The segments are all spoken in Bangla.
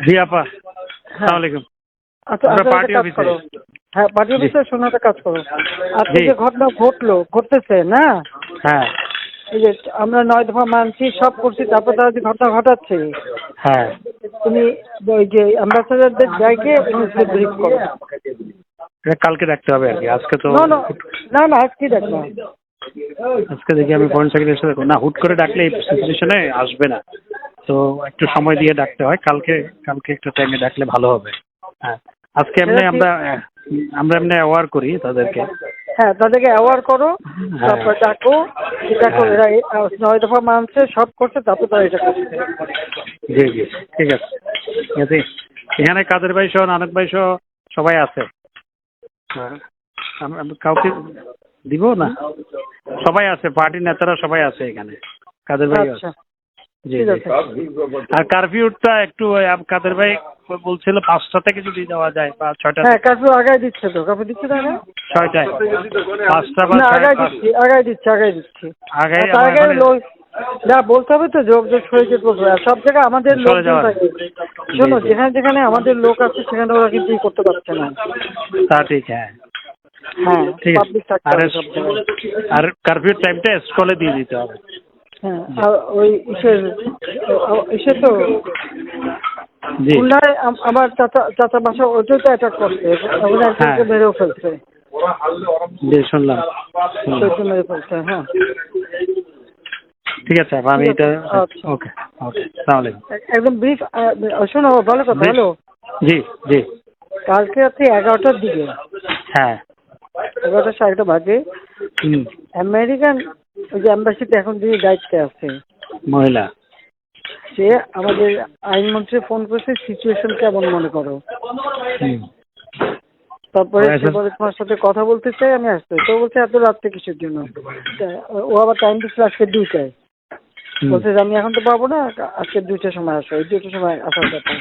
জি আপা। সালাম আলাইকুম আচ্ছা আমরা আচ্ছা। করো। হ্যাঁ পার্টি। অফিসে কাজ করো। আজকে যে ঘটনা ঘটলো ঘটতেছে না? হ্যাঁ। এই যে আমরা নয় দফা মানছি সব করছি তারপর তারা যে ঘটনা ঘটাচ্ছে। হ্যাঁ। তুমি ওই যে অ্যাম্বাসেডারদের জায়গায় ব্রিফ করো। কালকে রাখতে হবে আর কি। আজকে তো না না আজকে দেখো। আজকে দেখি আমি ফরেন সেক্রেটারির সাথে না হুট করে ডাকলে এই সিচুয়েশনে আসবে না। তো একটু সময় দিয়ে ডাকতে হয়। কালকে কালকে একটু টাইমে ডাকলে ভালো হবে। হ্যাঁ। আজকে এমনি আমরা আমরা এমনি অ্যাওয়ার করি তাদেরকে। হ্যাঁ তাদেরকে অ্যাওয়ার করো তারপর ডাকো দেখো হ্যাঁ। এরা নয় দফা মানছে সব করছে তারপর তারা এটা করছে। জি জি ঠিক আছে। ঠিক আছে। এখানে কাদের ভাই সহ নানক ভাই সহ সবাই আছে? হ্যাঁ। কাউকে দিব না? সবাই আছে পার্টির নেতারা সবাই আছে এখানে। কাদের ভাই আচ্ছা। আছে আর কারফিউটা একটু কাদের ভাই বলছিল পাঁচটা থেকে যদি যাওয়া যায় বা ছয়টা হ্যাঁ কার্ফিউ আগায় দিচ্ছে তো। কার্ফিউ দিচ্ছে না ছয়টায়। পাঁচটা বা আগায় দিচ্ছি আগায় দিচ্ছি আগায় দিচ্ছি। আগে আর তার আগে আমার মানে- লোক না বলতে হবে তো যোগ যোগ সরে সব জায়গায় আমাদের লোক। শোনো। যেখানে যেখানে আমাদের লোক আছে সেখানে ওরা কিন্তু করতে পারছে না। তা ঠিক হ্যাঁ। হ্যাঁ ঠিক আছে। আর হবে আর কারফিউ টাইমটা স্কুলে দিয়ে দিতে হবে। হ্যাঁ আর ওই ইসের ইসে তো খুলনায় আমার চাচা চাচা বাসা ওইটাই তো অ্যাটাক করছে ওখানে একজনকে হ্যাঁ। মেরেও ফেলছে। জি শুনলাম। মেরে ফেলছে হ্যাঁ। ঠিক আছে আমি এটা আচ্ছা। ওকে ওকে সালাম আলাইকুম। এক- একদম ব্রিফ শোনো ভালো কথা হ্যালো? জি জি। কালকে রাত্রি এগারোটার দিকে। হ্যাঁ। এগারোটা সাড়ে বাজে আমেরিকান ওই যে অ্যাম্বাসিতে এখন যিনি দায়িত্বে আছে। মহিলা। সে আমাদের আইনমন্ত্রী ফোন করেছে সিচুয়েশন কেমন মনে করো? তারপরে সে বলে তোমার সাথে কথা বলতে চাই আমি আসতে তো বলছে এত রাত্রে কিসের জন্য? ও আবার টাইম দিচ্ছিল আজকে দুইটায়। বলছে যে আমি এখন তো পাবো না আজকে দুইটার সময় আসো। এই দুইটার সময় আসার কথা।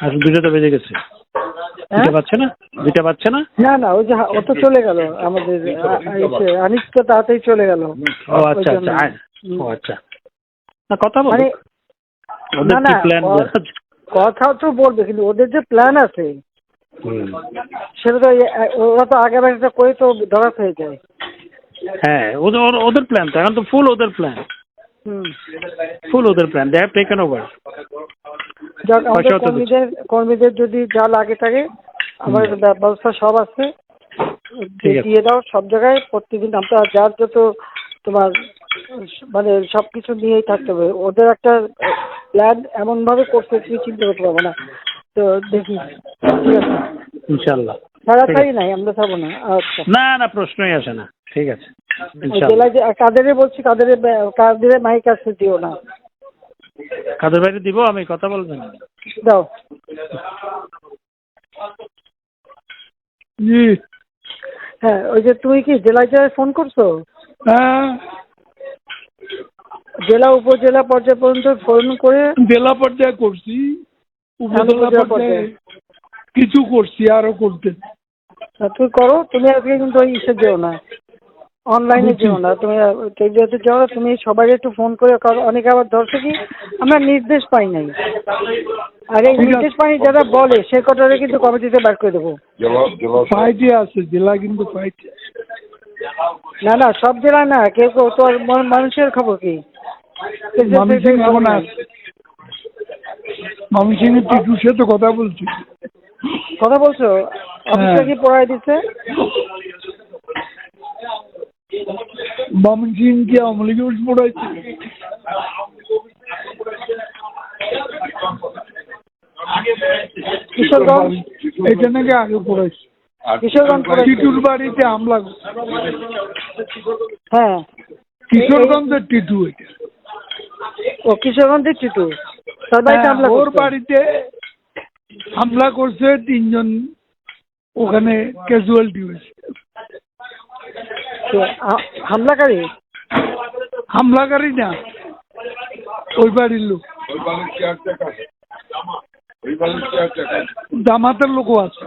আর দুটো তো বেজে গেছে। হ্যাঁ? পাচ্ছে না? না? না না ওই যে ও তো চলে গেল আমাদের আনিস তো তাড়াতাড়ি চলে গেল। ও আচ্ছা আচ্ছা ও আচ্ছা। না কথা বল। মানে ওদের না, কি না, প্ল্যান কথা তো বলবে কিন্তু ওদের যে প্ল্যান আছে সেটা তো ওরা তো আগে একটা করে তো ধরা হয়ে যায়। হ্যাঁ ওদের ওদের প্ল্যান তো এখন তো ফুল ওদের প্ল্যান ফুল ওদের plan they have taken over যাক আমাদের। কর্মীদের কর্মীদের যদি যা লাগে থাকে আমাদের ব্য- ব্যবস্থা সব আছে। দিয়ে দাও সব জায়গায় প্রত্যেকদিন আমরা যার যত তোমার মানে সব কিছু নিয়েই থাকতে হবে। ওদের একটা প্ল্যান এমন ভাবে করছে তুমি চিন্তা করতে পারব না। তো দেখি ঠিক আছে? ইনশাল্লাহ তাড়াতাড়ি নাই আমরা থাকব না আচ্ছা না না প্রশ্নই আসে না। ঠিক আছে। জেলায় কাদেরে বলছি কাদের কাদের মাইক আসতে দিও না। কাদের বাইরে দিব? আমি কথা বলবেন দাও। জি। হ্যাঁ ওই যে তুমি কি জেলায় জেলায় ফোন করছ? হ্যাঁ। জেলা উপজেলা পর্যায় পর্যন্ত ফোন করে জেলা পর্যায়ে করছি। উপজেলা উপজেলা পর্যায়ে। কিছু করছি আরও করতে। তুমি করো তুমি আজকে কিন্তু ওই ইসে যেও না। অনলাইনে যেও না তুমি টেলিভিশনে যেও না তুমি সবাই একটু ফোন করে কারণ অনেকে আবার ধরছে কি আমরা নির্দেশ পাই নাই। আর এই নির্দেশ পাই যারা বলে সে কটারে কিন্তু কমিটিতে বার করে দেবো। ফাইটে আছে জেলা কিন্তু ফাইটে না না সব জেলায় না কেউ কেউ তো আর মানুষের খবর কি? টিটুর সাথে কথা বলছি। কথা বলছো? অফিসে হ্যাঁ। কি পড়াই দিচ্ছে? ময়মনসিং কি আওয়ামী লীগের পড়াইছে। কিশোরগঞ্জ এটা নাকি আগে পড়াইছে। কিশোরগঞ্জ টিটুর বাড়িতে হামলা করছে। হ্যাঁ। কিশোরগঞ্জের টিটু এটা। ও কিশোরগঞ্জের টিটু? তার বাড়িতে হ্যাঁ, হামলা ওর করছে। বাড়িতে হামলা করছে তিনজন। ওখানে ক্যাজুয়ালিটি হয়েছে। হামলাকারী? হামলাকারী না। ওই বাড়ির লোক। জামাতের লোকও আছে।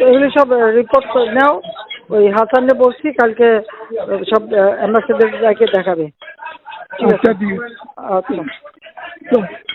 এগুলি সব রিপোর্ট নাও। ওই হাসানকে বলছি কালকে সব অ্যাম্বাসেডার দেখাবে। ঠিক আছে? আচ্ছা